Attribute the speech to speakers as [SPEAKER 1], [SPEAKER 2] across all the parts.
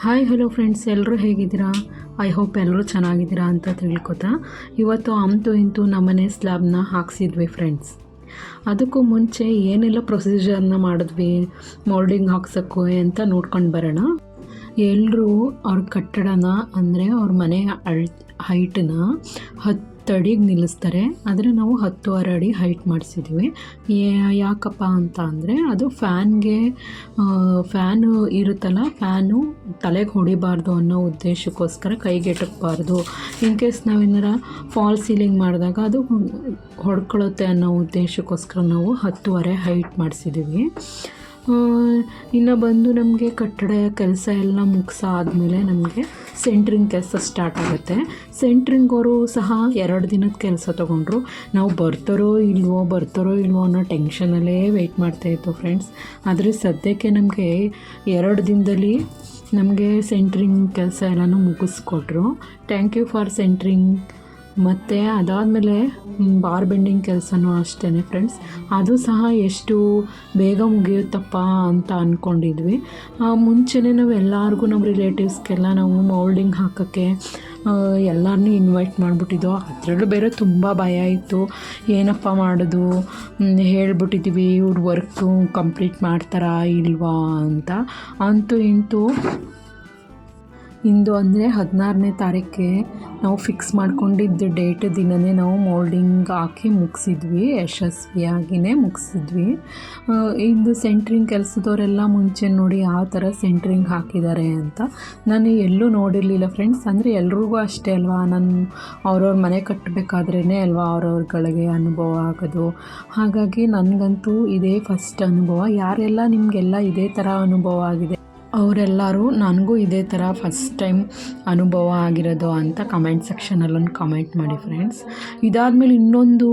[SPEAKER 1] Hi hello friends ಎಲ್ಲರೂ ಹೇಗಿದ್ದೀರಾ? I hope ಎಲ್ಲರೂ ಚೆನ್ನಾಗಿದ್ದೀರಾ ಅಂತ ತಿಳ್ಕೊತಾ. ಇವತ್ತು ಅಂತು ಇಂತು ನಮ್ಮನೆ ಸ್ಲ್ಯಾಬ್ನ ಹಾಕ್ಸಿದ್ವಿ ಫ್ರೆಂಡ್ಸ್ ಅದಕ್ಕೂ ಮುಂಚೆ ಏನೆಲ್ಲ ಪ್ರೊಸೀಜರ್ನ ಮಾಡಿದ್ವಿ? ಮೋಲ್ಡಿಂಗ್ ಹಾಕ್ಸೋಕ್ಕೂ ಅಂತ ನೋಡ್ಕೊಂಡು ಬರೋಣ. ಎಲ್ಲರೂ ಅವ್ರ ಕಟ್ಟಡನ ಅಂದರೆ ಅವ್ರ ಮನೆ ಅಳ್ ಹೈಟನ್ನ ಹತ್ತು ಅಡಿಗೆ ನಿಲ್ಲಿಸ್ತಾರೆ. ಆದರೆ ನಾವು ಹತ್ತುವರೆ ಅಡಿ ಹೈಟ್ ಮಾಡಿಸಿದ್ವಿ. ಯಾಕಪ್ಪ ಅಂತ ಅಂದರೆ ಅದು ಫ್ಯಾನ್ಗೆ ಫ್ಯಾನು ಇರುತ್ತಲ್ಲ ಫ್ಯಾನು ತಲೆಗೆ ಹೊಡಿಬಾರ್ದು ಅನ್ನೋ ಉದ್ದೇಶಕ್ಕೋಸ್ಕರ ಕೈಗೆಟಕಬಾರ್ದು ಇನ್ ಕೇಸ್ ನಾವೇನಾರ ಫಾಲ್ ಸೀಲಿಂಗ್ ಮಾಡಿದಾಗ ಅದು ಹೊಡ್ಕೊಳ್ಳುತ್ತೆ ಅನ್ನೋ ಉದ್ದೇಶಕ್ಕೋಸ್ಕರ ನಾವು ಹತ್ತುವರೆ ಹೈಟ್ ಮಾಡಿಸಿದ್ದೀವಿ ಇನ್ನು ಬಂದು ನಮಗೆ ಕಟ್ಟಡ ಕೆಲಸ ಎಲ್ಲ ಮುಗಿಸಾದ್ಮೇಲೆ ನಮಗೆ ಸೆಂಟ್ರಿಂಗ್ ಕೆಲಸ ಸ್ಟಾರ್ಟ್ ಆಗುತ್ತೆ. ಸೆಂಟ್ರಿಂಗ್ ಅವರು ಸಹ ಎರಡು ದಿನದ ಕೆಲಸ ತೊಗೊಂಡ್ರು. ನಾವು ಬರ್ತಾರೋ ಇಲ್ವೋ ಬರ್ತಾರೋ ಇಲ್ವೋ ಅನ್ನೋ ಟೆನ್ಷನಲ್ಲೇ ವೆಯ್ಟ್ ಮಾಡ್ತಾಯಿತ್ತು ಫ್ರೆಂಡ್ಸ್ ಆದರೆ ಸದ್ಯಕ್ಕೆ ನಮಗೆ ಎರಡು ದಿನದಲ್ಲಿ ನಮಗೆ ಸೆಂಟ್ರಿಂಗ್ ಕೆಲಸ ಎಲ್ಲನೂ ಮುಗಿಸ್ಕೊಟ್ರು. ಥ್ಯಾಂಕ್ ಯು ಫಾರ್ ಸೆಂಟ್ರಿಂಗ್ ಮತ್ತು ಅದಾದಮೇಲೆ ಬಾರ್ ಬೆಂಡಿಂಗ್ ಕೆಲಸನೂ ಅಷ್ಟೇ ಫ್ರೆಂಡ್ಸ್ ಅದು ಸಹ ಎಷ್ಟು ಬೇಗ ಮುಗಿಯುತ್ತಪ್ಪ ಅಂತ ಅಂದ್ಕೊಂಡಿದ್ವಿ ಮುಂಚೆನೇ ನಾವು ಎಲ್ಲರಿಗೂ ನಮ್ಮ ರಿಲೇಟಿವ್ಸ್ಗೆಲ್ಲ ನಾವು ಮೌಲ್ಡಿಂಗ್ ಹಾಕೋಕ್ಕೆ ಎಲ್ಲರನ್ನೂ ಇನ್ವೈಟ್ ಮಾಡಿಬಿಟ್ಟಿದ್ದೋ. ಅದರಲ್ಲೂ ಬೇರೆ ತುಂಬ ಭಯ ಇತ್ತು. ಏನಪ್ಪ ಮಾಡೋದು? ಹೇಳ್ಬಿಟ್ಟಿದ್ದೀವಿ ಇವ್ರ ವರ್ಕು ಕಂಪ್ಲೀಟ್ ಮಾಡ್ತಾರಾ ಇಲ್ವಾ ಅಂತ. ಅಂತೂ ಇಂತೂ ಇಂದು ಅಂದರೆ ಹದಿನಾರನೇ ತಾರೀಕಿಗೆ ನಾವು ಫಿಕ್ಸ್ ಮಾಡ್ಕೊಂಡಿದ್ದ ಡೇಟ್ ದಿನವೇ ನಾವು ಮೋಲ್ಡಿಂಗ್ ಹಾಕಿ ಮುಗಿಸಿದ್ವಿ ಯಶಸ್ವಿಯಾಗಿಯೇ ಮುಗಿಸಿದ್ವಿ. ಇಂದು ಸೆಂಟ್ರಿಂಗ್ ಕೆಲಸದವರೆಲ್ಲ ಮುಂಚೆ ನೋಡಿ ಯಾವ ಥರ ಸೆಂಟ್ರಿಂಗ್ ಹಾಕಿದ್ದಾರೆ ಅಂತ. ನಾನು ಎಲ್ಲೂ ನೋಡಿರಲಿಲ್ಲ ಫ್ರೆಂಡ್ಸ್ ಅಂದರೆ ಎಲ್ರಿಗೂ ಅಷ್ಟೇ ಅಲ್ವಾ? ನಾನು ಅವ್ರವ್ರ ಮನೆ ಕಟ್ಟಬೇಕಾದ್ರೇ ಅಲ್ವಾ ಅವ್ರವ್ರಗಳಿಗೆ ಅನುಭವ ಆಗೋದು? ಹಾಗಾಗಿ ನನಗಂತೂ ಇದೇ ಫಸ್ಟ್ ಅನುಭವ. ಯಾರೆಲ್ಲ ನಿಮಗೆಲ್ಲ ಇದೇ ಥರ ಅನುಭವ ಆಗಿದೆ? ಅವರೆಲ್ಲರೂ ನನಗೂ ಇದೇ ಥರ ಫಸ್ಟ್ ಟೈಮ್ ಅನುಭವ ಆಗಿರೋದು ಅಂತ ಕಮೆಂಟ್ ಸೆಕ್ಷನಲ್ಲೊಂದು ಕಮೆಂಟ್ ಮಾಡಿ ಫ್ರೆಂಡ್ಸ್. ಇದಾದಮೇಲೆ ಇನ್ನೊಂದು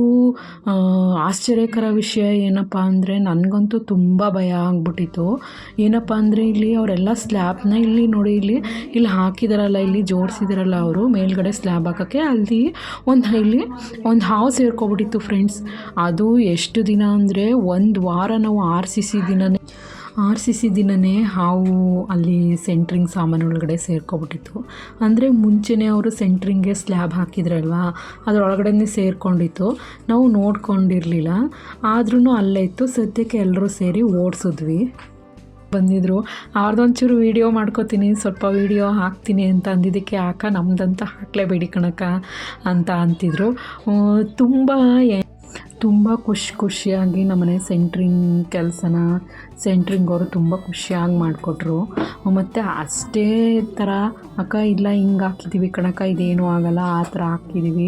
[SPEAKER 1] ಆಶ್ಚರ್ಯಕರ ವಿಷಯ ಏನಪ್ಪ ಅಂದರೆ ನನಗಂತೂ ತುಂಬ ಭಯ ಆಗ್ಬಿಟ್ಟಿತ್ತು. ಏನಪ್ಪ ಅಂದರೆ ಇಲ್ಲಿ ಅವರೆಲ್ಲ ಸ್ಲ್ಯಾಬ್ನ ಇಲ್ಲಿ ನೋಡಿ, ಇಲ್ಲಿ ಇಲ್ಲಿ ಹಾಕಿದಾರಲ್ಲ, ಇಲ್ಲಿ ಜೋಡಿಸಿದಾರಲ್ಲ ಅವರು, ಮೇಲ್ಗಡೆ ಸ್ಲ್ಯಾಬ್ ಹಾಕೋಕ್ಕೆ ಅಲ್ಲಿ ಒಂದು, ಇಲ್ಲಿ ಒಂದು ಹಾವು ಸೇರ್ಕೊಬಿಟ್ಟಿತ್ತು ಫ್ರೆಂಡ್ಸ್. ಅದು ಎಷ್ಟು ದಿನ ಅಂದರೆ ಒಂದು ವಾರ ನಾವು ಆರ್ ಸಿ ಸಿ ದಿನನೇ ಆರ್ ಸಿ ಸಿ ದಿನವೇ ಹಾವು ಅಲ್ಲಿ ಸೆಂಟ್ರಿಂಗ್ ಸಾಮಾನು ಒಳಗಡೆ ಸೇರ್ಕೊಬಿಟ್ಟಿತ್ತು. ಅಂದರೆ ಮುಂಚೆನೇ ಅವರು ಸೆಂಟ್ರಿಂಗ್ಗೆ ಸ್ಲ್ಯಾಬ್ ಹಾಕಿದ್ರಲ್ವಾ? ಅದರೊಳಗಡೆ ಸೇರಿಕೊಂಡಿತ್ತು. ನಾವು ನೋಡ್ಕೊಂಡಿರಲಿಲ್ಲ. ಆದ್ರೂ ಅಲ್ಲೇ ಇತ್ತು. ಸದ್ಯಕ್ಕೆ ಎಲ್ಲರೂ ಸೇರಿ ಓಡಿಸಿದ್ವಿ. ಬಂದಿದ್ರು. ಅವ್ರದ್ದೊಂಚೂರು ವೀಡಿಯೋ ಮಾಡ್ಕೋತೀನಿ. ಸ್ವಲ್ಪ ವೀಡಿಯೋ ಹಾಕ್ತೀನಿ ಅಂತ ಅಂದಿದ್ದಕ್ಕೆ ಯಾಕ ನಮ್ದಂತ ಹಾಕ್ಲೇಬೇಡಿ ಕಣಕ ಅಂತ ಅಂತಿದ್ರು. ತುಂಬ ತುಂಬ ಖುಷಿ ಖುಷಿಯಾಗಿ ನಮ್ಮನೆ ಸೆಂಟ್ರಿಂಗ್ ಕೆಲಸನ ಸೆಂಟ್ರಿಂಗ್ ಅವರು ತುಂಬ ಖುಷಿಯಾಗಿ ಮಾಡಿಕೊಟ್ರು. ಮತ್ತು ಅಷ್ಟೇ ಥರ ಅಕ್ಕ, ಇಲ್ಲ, ಹಿಂಗೆ ಹಾಕಿದ್ದೀವಿ ಕಣಕ್ಕ, ಇದೇನು ಆಗಲ್ಲ, ಆ ಥರ ಹಾಕಿದ್ದೀವಿ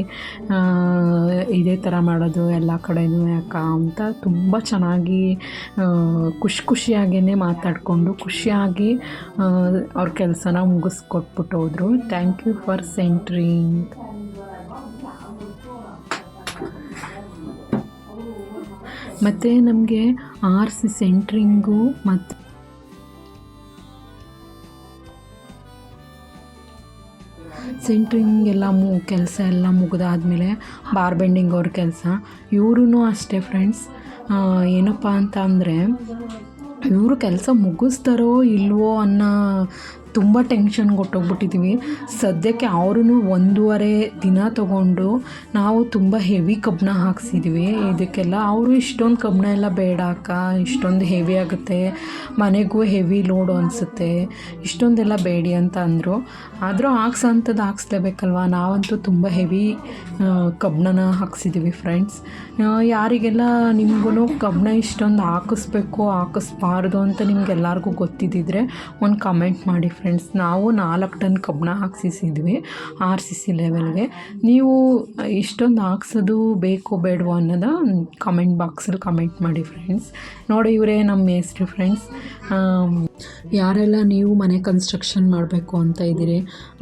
[SPEAKER 1] ಇದೇ ಥರ ಮಾಡೋದು, ಎಲ್ಲ ಕಡೆಯೂ ಅಕ್ಕ ಅಂತ ತುಂಬ ಚೆನ್ನಾಗಿ ಖುಷಿ ಖುಷಿಯಾಗೇ ಮಾತಾಡಿಕೊಂಡು ಖುಷಿಯಾಗಿ ಅವ್ರ ಕೆಲಸನ ಮುಗಿಸ್ಕೊಟ್ಬಿಟ್ಟು ಹೋದರು. ಥ್ಯಾಂಕ್ ಯು ಫಾರ್ ಸೆಂಟ್ರಿಂಗ್ ಮತ್ತು ನಮಗೆ ಆರ್ ಸಿ ಸೆಂಟ್ರಿಂಗು ಮತ್ತು ಸೆಂಟ್ರಿಂಗ್ ಎಲ್ಲ ಮು, ಕೆಲಸ ಎಲ್ಲ ಮುಗಿದಾದ್ಮೇಲೆ ಬಾರ್ ಬೆಂಡಿಂಗ್ ಅವ್ರ ಕೆಲಸ. ಇವ್ರೂ ಅಷ್ಟೇ ಫ್ರೆಂಡ್ಸ್ ಏನಪ್ಪ ಅಂತ ಅಂದರೆ ಇವರು ಕೆಲಸ ಮುಗಿಸ್ತಾರೋ ಇಲ್ವೋ ಅನ್ನೋ ತುಂಬ ಟೆನ್ಷನ್ ಕೊಟ್ಟೋಗ್ಬಿಟ್ಟಿದ್ದೀವಿ ಸದ್ಯಕ್ಕೆ ಅವ್ರೂ ಒಂದೂವರೆ ದಿನ ತೊಗೊಂಡು ನಾವು ತುಂಬ ಹೆವಿ ಕಬ್ಬನ ಹಾಕ್ಸಿದ್ವಿ. ಇದಕ್ಕೆಲ್ಲ ಅವರು ಇಷ್ಟೊಂದು ಕಬ್ಬನ ಎಲ್ಲ ಬೇಡ ಅಕ್ಕ, ಇಷ್ಟೊಂದು ಹೆವಿ ಆಗುತ್ತೆ. ಮನೆಗೂ ಹೆವಿ ಲೋಡು ಅನಿಸುತ್ತೆ. ಇಷ್ಟೊಂದೆಲ್ಲ ಬೇಡಿ ಅಂತ ಅಂದರು. ಆದರೂ ಹಾಕ್ಸೋಂಥದ್ದು ಹಾಕ್ಸ್ಲೇಬೇಕಲ್ವ? ನಾವಂತೂ ತುಂಬ ಹೆವಿ ಕಬ್ಬನ ಹಾಕ್ಸಿದ್ದೀವಿ ಫ್ರೆಂಡ್ಸ್ ಯಾರಿಗೆಲ್ಲ ನಿಮಗೂ ಕಬ್ಬನ ಇಷ್ಟೊಂದು ಹಾಕಿಸ್ಬೇಕು, ಹಾಕಿಸ್ಬಾರ್ದು ಅಂತ ನಿಮ್ಗೆಲ್ಲರಿಗೂ ಗೊತ್ತಿದ್ದಿದ್ರೆ ಒಂದು ಕಮೆಂಟ್ ಮಾಡಿ ಫ್ರೆಂಡ್ಸ್ ನಾವು ನಾಲ್ಕು ಟನ್ ಕಬ್ಬಣ ಹಾಕ್ಸಿಸಿದ್ವಿ, ಆರ್ ಸಿ ಸಿ ಲೆವೆಲ್ಗೆ ನೀವು ಇಷ್ಟೊಂದು ಹಾಕ್ಸೋದು ಬೇಕೋ ಬೇಡವೋ ಅನ್ನೋದ ಕಮೆಂಟ್ ಬಾಕ್ಸಲ್ಲಿ ಕಮೆಂಟ್ ಮಾಡಿ ಫ್ರೆಂಡ್ಸ್ ನೋಡಿ ಇವರೇ ನಮ್ಮ ಮೇಸ್ಟ್ರಿ ಫ್ರೆಂಡ್ಸ್ ಯಾರೆಲ್ಲ ನೀವು ಮನೆ ಕನ್ಸ್ಟ್ರಕ್ಷನ್ ಮಾಡಬೇಕು ಅಂತ ಇದ್ದೀರಿ,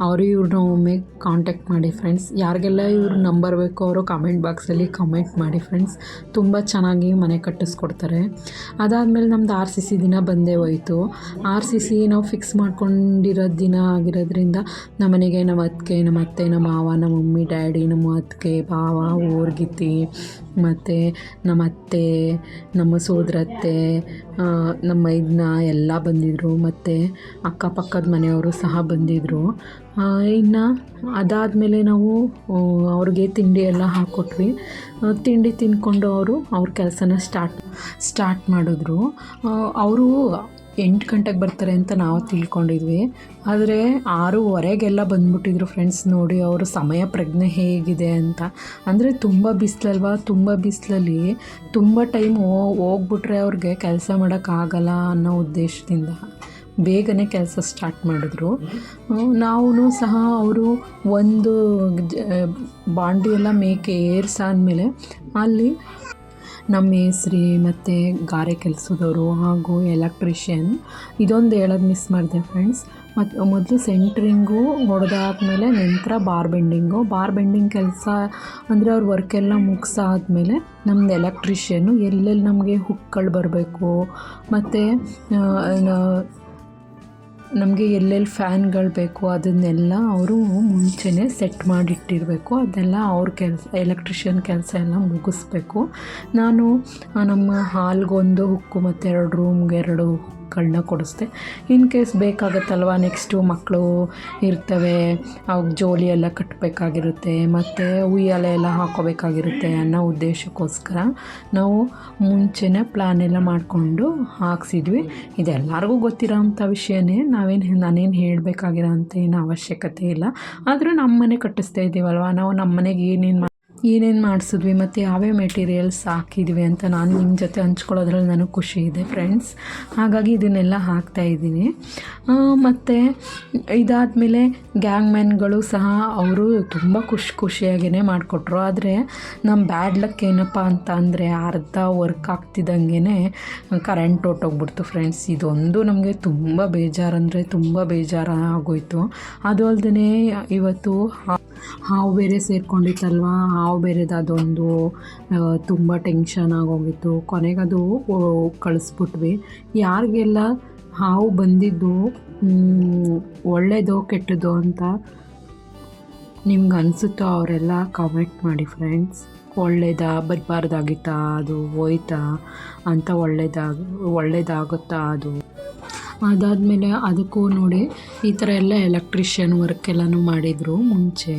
[SPEAKER 1] ಅವರು ಇವ್ರನ್ನ ಒಮ್ಮೆ ಕಾಂಟ್ಯಾಕ್ಟ್ ಮಾಡಿ ಫ್ರೆಂಡ್ಸ್ ಯಾರಿಗೆಲ್ಲ ಇವ್ರ ನಂಬರ್ ಬೇಕೋ ಅವರು ಕಮೆಂಟ್ ಬಾಕ್ಸಲ್ಲಿ ಕಮೆಂಟ್ ಮಾಡಿ ಫ್ರೆಂಡ್ಸ್ ತುಂಬ ಚೆನ್ನಾಗಿ ಮನೆ ಕಟ್ಟಿಸ್ಕೊಡ್ತಾರೆ. ಅದಾದಮೇಲೆ ನಮ್ಮದು ಆರ್ ಸಿ ಸಿ ದಿನ ಬಂದೇ ಹೋಯಿತು. ಆರ್ ಸಿ ಸಿ ನಾವು ಫಿಕ್ಸ್ ಮಾಡ್ಕೊಂಡು ಮಾಡಿಕೊಂಡಿರೋ ದಿನ ಆಗಿರೋದ್ರಿಂದ ನಮ್ಮನೆಗೆ ನಮ್ಮ ಅತ್ತಿಗೆ, ನಮ್ಮ ಅತ್ತೆ, ನಮ್ಮ ಮಾವ, ನಮ್ಮ ಮಮ್ಮಿ, ಡ್ಯಾಡಿ, ನಮ್ಮ ಅತ್ತಿಗೆ, ಭಾವ ಊರ್ಗಿತಿ ಮತ್ತು ನಮ್ಮ ಅತ್ತೆ, ನಮ್ಮ ಸೋದರತ್ತೆ ನಮ್ಮ ಇದನ್ನ ಎಲ್ಲ ಬಂದಿದ್ದರು ಮತ್ತು ಅಕ್ಕಪಕ್ಕದ ಮನೆಯವರು ಸಹ ಬಂದಿದ್ದರು ಇನ್ನು ಅದಾದಮೇಲೆ ನಾವು ಅವ್ರಿಗೆ ತಿಂಡಿ ಎಲ್ಲ ಹಾಕ್ಕೊಟ್ವಿ ತಿಂಡಿ ತಿಂದ್ಕೊಂಡು ಅವರು ಅವ್ರ ಕೆಲಸನ ಸ್ಟಾರ್ಟ್ ಸ್ಟಾರ್ಟ್ ಮಾಡಿದ್ರು. ಅವರು ಎಂಟು ಗಂಟೆಗೆ ಬರ್ತಾರೆ ಅಂತ ನಾವು ತಿಳ್ಕೊಂಡಿದ್ವಿ. ಆದರೆ ಆರೂವರೆಗೆಲ್ಲ ಬಂದ್ಬಿಟ್ಟಿದ್ರು ಫ್ರೆಂಡ್ಸ್ ನೋಡಿ, ಅವರು ಸಮಯ ಪ್ರಜ್ಞೆ ಹೇಗಿದೆ ಅಂತ. ಅಂದರೆ ತುಂಬ ಬಿಸಿಲಲ್ವ? ತುಂಬ ಬಿಸಿಲಲ್ಲಿ ತುಂಬ ಟೈಮ್ ಹೋಗ್ಬಿಟ್ರೆ ಅವ್ರಿಗೆ ಕೆಲಸ ಮಾಡೋಕ್ಕಾಗಲ್ಲ ಅನ್ನೋ ಉದ್ದೇಶದಿಂದ ಬೇಗನೆ ಕೆಲಸ ಸ್ಟಾರ್ಟ್ ಮಾಡಿದ್ರು. ನಾವು ಸಹ ಅವರು ಒಂದು ಬಾಂಡಿಯೆಲ್ಲ ಮೇಕೆ ಏರ್ಸಾದ್ಮೇಲೆ ಅಲ್ಲಿ ನಮ್ಮ ಮೇಸ್ತ್ರಿ ಮತ್ತು ಗಾರೆ ಕೆಲಸದವರು ಹಾಗೂ ಎಲೆಕ್ಟ್ರಿಷಿಯನ್, ಇದೊಂದು ಹೇಳೋದು ಮಿಸ್ ಮಾಡಿದೆ ಫ್ರೆಂಡ್ಸ್ ಮತ್ತು ಮೊದಲು ಸೆಂಟ್ರಿಂಗು ಹೊಡೆದಾದ್ಮೇಲೆ ನಂತರ ಬಾರ್ ಬೆಂಡಿಂಗು ಬಾರ್ ಬೆಂಡಿಂಗ್ ಕೆಲಸ ಅಂದರೆ ಅವ್ರ ವರ್ಕೆಲ್ಲ ಮುಗಿಸಾದ್ಮೇಲೆ ನಮ್ದು ಎಲೆಕ್ಟ್ರಿಷಿಯನ್ನು ಎಲ್ಲೆಲ್ಲಿ ನಮಗೆ ಹುಕ್ಗಳು ಬರಬೇಕು. ಮತ್ತು ನಮಗೆ ಎಲ್ಲೆಲ್ಲಿ ಫ್ಯಾನ್ಗಳು ಬೇಕು ಅದನ್ನೆಲ್ಲ ಅವರು ಮುಂಚೆನೇ ಸೆಟ್ ಮಾಡಿಟ್ಟಿರಬೇಕು. ಅದೆಲ್ಲ ಅವ್ರ ಕೆಲಸ, ಎಲೆಕ್ಟ್ರಿಷಿಯನ್ ಕೆಲಸ ಎಲ್ಲ ಮುಗಿಸ್ಬೇಕು. ನಾನು ನಮ್ಮ ಹಾಲ್ಗೊಂದು ಹುಕ್ಕು ಮತ್ತು ಎರಡು ರೂಮ್ಗೆ ಎರಡು ಹುಕ್ಕುಗಳ್ನ ಕೊಡಿಸ್ದೆ. ಇನ್ ಕೇಸ್ ಬೇಕಾಗುತ್ತಲ್ವ ನೆಕ್ಸ್ಟು ಮಕ್ಕಳು ಇರ್ತವೆ ಅವ್ರಿಗೆ ಜೋಲಿ ಎಲ್ಲ ಕಟ್ಟಬೇಕಾಗಿರುತ್ತೆ ಮತ್ತು ಉಯ್ಯಾಲೆ ಎಲ್ಲ ಹಾಕೋಬೇಕಾಗಿರುತ್ತೆ ಅನ್ನೋ ಉದ್ದೇಶಕ್ಕೋಸ್ಕರ ನಾವು ಮುಂಚೆನೇ ಪ್ಲ್ಯಾನ್ ಎಲ್ಲ ಮಾಡಿಕೊಂಡು ಹಾಕ್ಸಿದ್ವಿ. ಇದೆಲ್ಲರಿಗೂ ಗೊತ್ತಿರೋ ಅಂಥ ವಿಷಯನೇ ನಾವೇನು ನಾನೇನು ಹೇಳಬೇಕಾಗಿರೋ ಅಂತ ಏನು ಅವಶ್ಯಕತೆ ಇಲ್ಲ. ಆದರೂ ನಮ್ಮ ಮನೆ ಕಟ್ಟಿಸ್ತಾ ಇದ್ದೀವಲ್ವ ನಾವು ನಮ್ಮ ಮನೆಗೆ ಏನೇನು ಏನೇನು ಮಾಡಿಸಿದ್ವಿ ಮತ್ತು ಯಾವ್ಯಾವ ಮೆಟೀರಿಯಲ್ಸ್ ಹಾಕಿದ್ವಿ ಅಂತ ನಾನು ನಿಮ್ಮ ಜೊತೆ ಹಂಚ್ಕೊಳ್ಳೋದ್ರಲ್ಲಿ ನನಗೆ ಖುಷಿ ಇದೆ ಫ್ರೆಂಡ್ಸ್ ಹಾಗಾಗಿ ಇದನ್ನೆಲ್ಲ ಹಾಕ್ತಾಯಿದ್ದೀನಿ ಮತ್ತು ಇದಾದಮೇಲೆ ಗ್ಯಾಂಗ್ ಮ್ಯಾನ್ಗಳು ಸಹ ಅವರು ತುಂಬ ಖುಷಿ ಖುಷಿಯಾಗಿಯೇ ಮಾಡಿಕೊಟ್ರು. ಆದರೆ ನಮ್ಮ ಬ್ಯಾಡ್ ಲಕ್ ಏನಪ್ಪ ಅಂತ ಅಂದರೆ ಅರ್ಧ ವರ್ಕ್ ಆಗ್ತಿದ್ದಂಗೆ ಕರೆಂಟ್ ಹೊಟ್ಟೋಗ್ಬಿಡ್ತು ಫ್ರೆಂಡ್ಸ್ ಇದೊಂದು ನಮಗೆ ತುಂಬ ಬೇಜಾರಂದರೆ ತುಂಬ ಬೇಜಾರು ಆಗೋಯಿತು. ಅದು ಅಲ್ಲದೆ ಇವತ್ತು ಹಾವು ಬೇರೆ ಸೇರ್ಕೊಂಡಿತ್ತಲ್ವ? ಹಾವು ಬೇರೆದು ಅದೊಂದು ತುಂಬ ಟೆನ್ಷನ್ ಆಗೋಗಿತ್ತು. ಕೊನೆಗೆ ಅದು ಕಳಿಸ್ಬಿಟ್ವಿ. ಯಾರಿಗೆಲ್ಲ ಹಾವು ಬಂದಿದ್ದು ಒಳ್ಳೆಯದೋ ಕೆಟ್ಟದೋ ಅಂತ ನಿಮ್ಗೆ ಅನಿಸುತ್ತೋ ಅವರೆಲ್ಲ ಕಮೆಂಟ್ ಮಾಡಿ ಫ್ರೆಂಡ್ಸ್ ಒಳ್ಳೇದಾ, ಬರಬಾರ್ದಾಗಿತ್ತಾ, ಅದು ಹೋಯ್ತಾ, ಅಂತ ಒಳ್ಳೇದಾಗ ಒಳ್ಳೇದಾಗುತ್ತಾ, ಅದು. ಅದಾದಮೇಲೆ ಅದಕ್ಕೂ ನೋಡಿ, ಈ ಥರ ಎಲ್ಲ ಎಲೆಕ್ಟ್ರಿಷಿಯನ್ ವರ್ಕ್ ಎಲ್ಲನೂ ಮಾಡಿದರು ಮುಂಚೆ.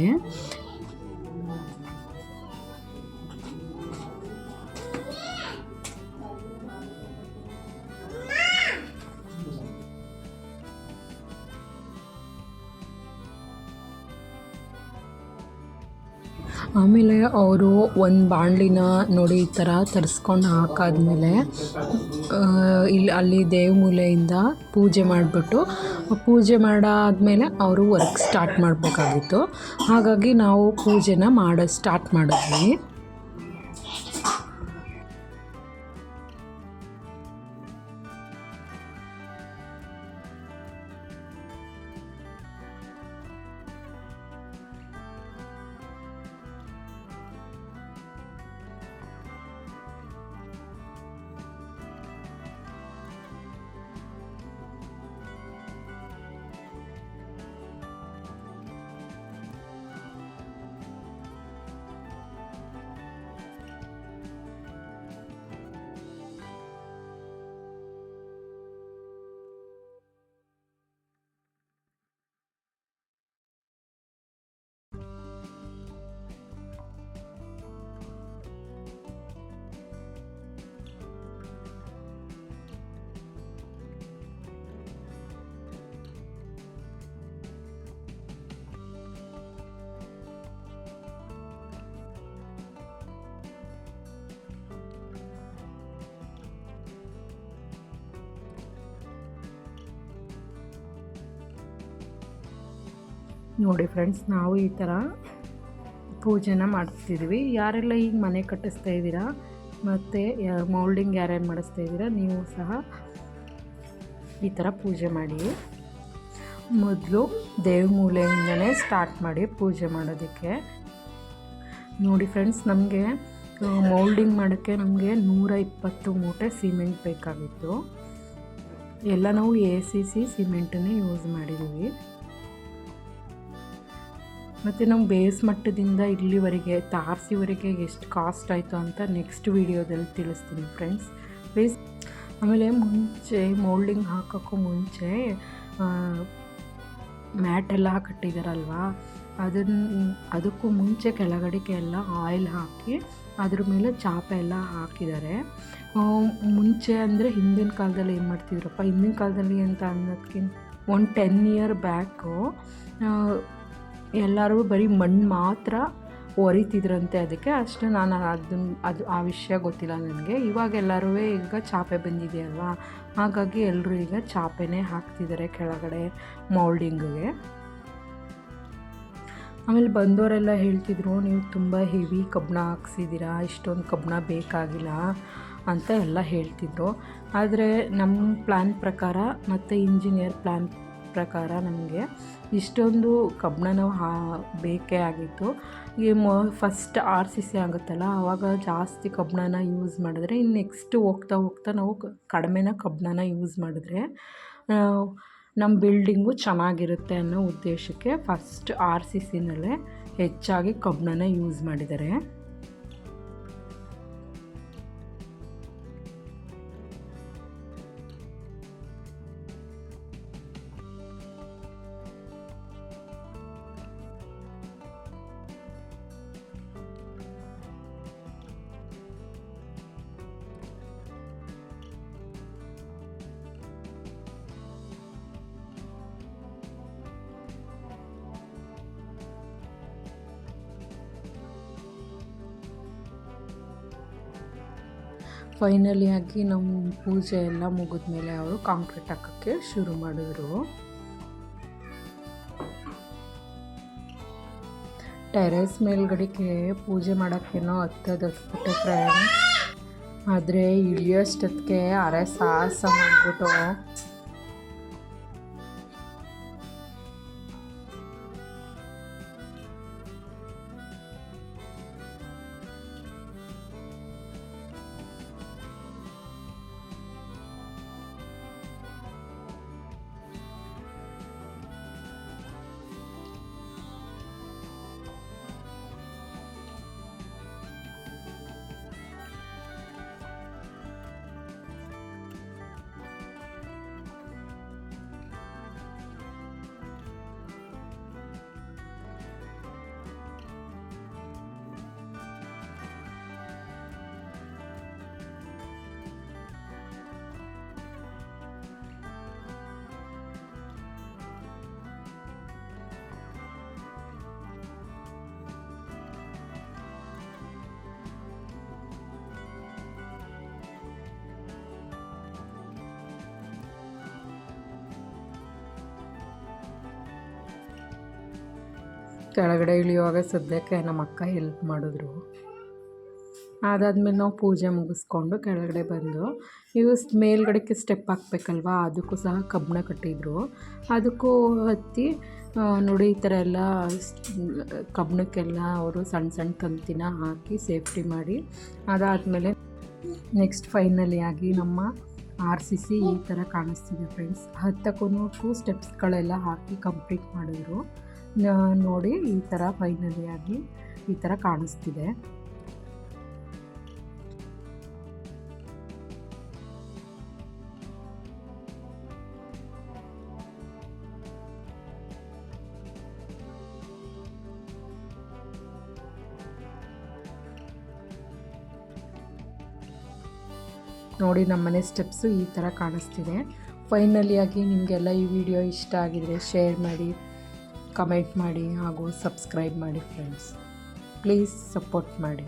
[SPEAKER 1] ಆಮೇಲೆ ಅವರು ಒಂದು ಬಾಣಲಿನ ನೋಡಿ ಈ ಥರ ತರಿಸ್ಕೊಂಡು ಹಾಕಾದ್ಮೇಲೆ ಇಲ್ಲಿ ಅಲ್ಲಿ ದೇವಮೂಲೆಯಿಂದ ಪೂಜೆ ಮಾಡಿಬಿಟ್ಟು, ಪೂಜೆ ಮಾಡಾದಮೇಲೆ ಅವರು ವರ್ಕ್ ಸ್ಟಾರ್ಟ್ ಮಾಡಬೇಕಾಗಿತ್ತು. ಹಾಗಾಗಿ ನಾವು ಪೂಜೆನ ಮಾಡೋ ಸ್ಟಾರ್ಟ್ ಮಾಡಿದ್ವಿ. ನೋಡಿ ಫ್ರೆಂಡ್ಸ್, ನಾವು ಈ ಥರ ಪೂಜೆನ ಮಾಡ್ತಿದ್ವಿ ಯಾರೆಲ್ಲ ಈಗ ಮನೆ ಕಟ್ಟಿಸ್ತಾ ಇದ್ದೀರಾ, ಮತ್ತು ಮೌಲ್ಡಿಂಗ್ ಯಾರ್ಯಾರು ಮಾಡಿಸ್ತಾ ಇದ್ದೀರಾ, ನೀವು ಸಹ ಈ ಥರ ಪೂಜೆ ಮಾಡಿ. ಮೊದಲು ದೇವ ಮೂಲೆಯಿಂದನೇ ಸ್ಟಾರ್ಟ್ ಮಾಡಿ ಪೂಜೆ ಮಾಡೋದಕ್ಕೆ. ನೋಡಿ ಫ್ರೆಂಡ್ಸ್, ನಮಗೆ ಮೌಲ್ಡಿಂಗ್ ಮಾಡೋಕ್ಕೆ ನಮಗೆ ನೂರ ಇಪ್ಪತ್ತು ಮೂಟೆ ಸಿಮೆಂಟ್ ಬೇಕಾಗಿತ್ತು. ಎಲ್ಲ ನಾವು ಎ ಸಿ ಸಿ ಸಿಮೆಂಟನ್ನೇ ಯೂಸ್ ಮಾಡಿದ್ದೀವಿ. ಮತ್ತು ನಮ್ಮ ಬೇಸ್ ಮಟ್ಟದಿಂದ ಇಲ್ಲಿವರೆಗೆ, ತಾರಸಿವರೆಗೆ ಎಷ್ಟು ಕಾಸ್ಟ್ ಆಯಿತು ಅಂತ ನೆಕ್ಸ್ಟ್ ವಿಡಿಯೋದಲ್ಲಿ ತಿಳಿಸ್ತೀನಿ ಫ್ರೆಂಡ್ಸ್ ಪ್ಲೀಸ್ ಆಮೇಲೆ ಮುಂಚೆ ಮೋಲ್ಡಿಂಗ್ ಹಾಕೋಕ್ಕೂ ಮುಂಚೆ ಮ್ಯಾಟ್ ಎಲ್ಲ ಕಟ್ಟಿದಾರಲ್ವಾ? ಅದನ್ನ ಅದಕ್ಕೂ ಮುಂಚೆ ಕೆಳಗಡೆಗೆ ಎಲ್ಲ ಆಯಿಲ್ ಹಾಕಿ, ಅದ್ರ ಮೇಲೆ ಚಾಪೆ ಎಲ್ಲ ಹಾಕಿದ್ದಾರೆ ಮುಂಚೆ ಅಂದರೆ ಹಿಂದಿನ ಕಾಲದಲ್ಲಿ ಏನು ಮಾಡ್ತಿದ್ರಪ್ಪ? ಹಿಂದಿನ ಕಾಲದಲ್ಲಿ ಅಂತ ಅನ್ನೋದಕ್ಕಿಂತ ಒಂದು ಟೆನ್ ಇಯರ್ ಬ್ಯಾಕು ಎಲ್ಲರೂ ಬರೀ ಮಣ್ಣು ಮಾತ್ರ ಒರಿತಿದ್ರಂತೆ ಅದಕ್ಕೆ ಅಷ್ಟು ನಾನು ಅದನ್ನ ಅದು ಆ ವಿಷಯ ಗೊತ್ತಿಲ್ಲ ನನಗೆ. ಇವಾಗ ಎಲ್ಲರೂ ಈಗ ಚಾಪೆ ಬಂದಿದೆಯಲ್ವಾ ಹಾಗಾಗಿ ಎಲ್ಲರೂ ಈಗ ಚಾಪೆನೇ ಹಾಕ್ತಿದ್ದಾರೆ ಕೆಳಗಡೆ ಮೌಲ್ಡಿಂಗಿಗೆ. ಆಮೇಲೆ ಬಂದವರೆಲ್ಲ ಹೇಳ್ತಿದ್ರು, ನೀವು ತುಂಬ ಹೆವಿ ಕಬ್ಬಣ ಹಾಕ್ಸಿದ್ದೀರಾ ಇಷ್ಟೊಂದು ಕಬ್ಬಣ ಬೇಕಾಗಿಲ್ಲ ಅಂತ ಎಲ್ಲ ಹೇಳ್ತಿದ್ರು. ಆದರೆ ನಮ್ಮ ಪ್ಲ್ಯಾನ್ ಪ್ರಕಾರ ಮತ್ತು ಇಂಜಿನಿಯರ್ ಪ್ಲ್ಯಾನ್ ಪ್ರಕಾರ ನಮಗೆ ಇಷ್ಟೊಂದು ಕಬ್ಬಣ ನಾವು ಹಾ ಬೇಕೇ ಆಗಿತ್ತು. ಈ ಮ ಫಸ್ಟ್ ಆರ್ ಸಿ ಸಿ ಆಗುತ್ತಲ್ಲ ಆವಾಗ ಜಾಸ್ತಿ ಕಬ್ಬಣನ ಯೂಸ್ ಮಾಡಿದ್ರೆ, ಇನ್ನು ನೆಕ್ಸ್ಟ್ ಹೋಗ್ತಾ ಹೋಗ್ತಾ ನಾವು ಕಡಿಮೆನ ಕಬ್ಬಣನ ಯೂಸ್ ಮಾಡಿದ್ರೆ ನಮ್ಮ ಬಿಲ್ಡಿಂಗು ಚೆನ್ನಾಗಿರುತ್ತೆ ಅನ್ನೋ ಉದ್ದೇಶಕ್ಕೆ ಫಸ್ಟ್ ಆರ್ ಸಿ ಸಿನಲ್ಲೇ ಹೆಚ್ಚಾಗಿ ಕಬ್ಬಣನ ಯೂಸ್ ಮಾಡಿದ್ದಾರೆ. ಫೈನಲಿ ಆಗಿ ನಮ್ಮ ಪೂಜೆ ಎಲ್ಲ ಮುಗಿದ ಮೇಲೆ ಅವರು ಕಾಂಕ್ರೀಟ್ ಹಾಕೋಕ್ಕೆ ಶುರು ಮಾಡಿದ್ರು. ಟೆರೆಸ್ ಮೇಲ್ಗಡೆಗೆ ಪೂಜೆ ಮಾಡೋಕ್ಕೇನೋ ಹತ್ತದಷ್ಟು ಫ್ರೆಂಡ್ ಆದರೆ ಇಳಿಯೋಷ್ಟೊತ್ತಿಗೆ ಅರೆ ಸಾಹಸ ಮಾಡಿಬಿಟ್ಟು ಕೆಳಗಡೆ ಇಳಿಯುವಾಗ ಸದ್ಯಕ್ಕೆ ನಮ್ಮ ಅಕ್ಕ ಹೆಲ್ಪ್ ಮಾಡಿದ್ರು. ಅದಾದ್ಮೇಲೆ ನಾವು ಪೂಜೆ ಮುಗಿಸ್ಕೊಂಡು ಕೆಳಗಡೆ ಬಂದು, ಇವು ಮೇಲ್ಗಡೆಗೆ ಸ್ಟೆಪ್ ಹಾಕ್ಬೇಕಲ್ವಾ, ಅದಕ್ಕೂ ಸಹ ಕಬ್ಬಣ ಕಟ್ಟಿದ್ರು. ಅದಕ್ಕೂ ಹತ್ತಿ ನೋಡಿ ಈ ಥರ ಎಲ್ಲ ಕಬ್ಬಣಕ್ಕೆಲ್ಲ ಅವರು ಸಣ್ಣ ಸಣ್ಣ ತಂತಿನ ಹಾಕಿ ಸೇಫ್ಟಿ ಮಾಡಿ, ಅದಾದಮೇಲೆ ನೆಕ್ಸ್ಟ್ ಫೈನಲಿ ಆಗಿ ನಮ್ಮ ಆರ್ ಸಿ ಸಿ ಈ ಥರ ಕಾಣಿಸ್ತಿದೆ ಫ್ರೆಂಡ್ಸ್ ಹತ್ತಕ್ಕೂ ಸ್ಟೆಪ್ಸ್ಗಳೆಲ್ಲ ಹಾಕಿ ಕಂಪ್ಲೀಟ್ ಮಾಡಿದ್ರು. ನೋಡಿ, ಈ ಥರ ಫೈನಲಿ ಆಗಿ ಈ ಥರ ಕಾಣಿಸ್ತಿದೆ. ನೋಡಿ ನಮ್ಮನೆ ಸ್ಟೆಪ್ಸು ಈ ಥರ ಕಾಣಿಸ್ತಿದೆ. ಫೈನಲಿಯಾಗಿ ನಿಮಗೆಲ್ಲ ಈ ವಿಡಿಯೋ ಇಷ್ಟ ಆಗಿದರೆ ಶೇರ್ ಮಾಡಿ. ಕಮೆಂಟ್ ಮಾಡಿ ಹಾಗೂ ಸಬ್ಸ್ಕ್ರೈಬ್ ಮಾಡಿ ಫ್ರೆಂಡ್ಸ್ ಪ್ಲೀಸ್ ಸಪೋರ್ಟ್ ಮಾಡಿ.